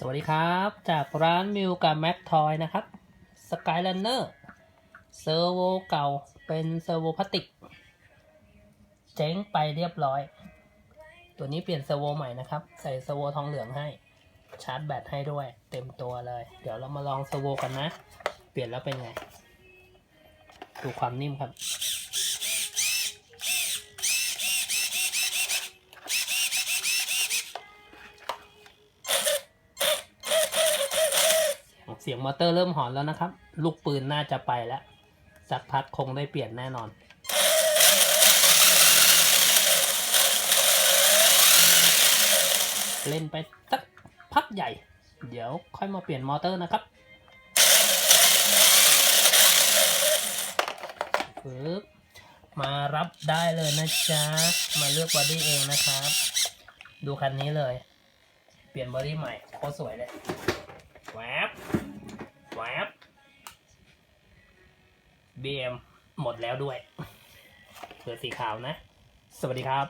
สวัสดีครับ จากร้านมิวกับแม็กทอยนะครับสกาย r ลนเนอร์เซอร์โวเก่าเป็นเซอร์โวพลาสติก เจ๊งไปเรียบร้อย ตัวนี้เปลี่ยนเซอร์โวใหม่นะครับ ใส่เซอร์โวทองเหลืองให้ ชาร์จแบตให้ด้วย เต็มตัวเลย เดี๋ยวเรามาลองเซอร์โวกันนะ เปลี่ยนแล้วเป็นไง ดูความนิ่มครับ สียงมอเตอร์เริ่มหอนแล้วนะครับ ลูกปืนน่าจะไปแล้ว สักพักคงได้เปลี่ยนแน่นอนเล่นไปสักพักใหญ่ เดี๋ยวค่อยมาเปลี่ยนมอเตอร์นะครับปึ๊บมารับได้เลยนะจ๊ะ มาเลือกบอดี้เองนะครับ ดูคันนี้เลย เปลี่ยนบอดี้ใหม่โคตรสวยเลย แวบแวบเบียมหมดแล้วด้วยเผือสีขาวนะ สวัสดีครับ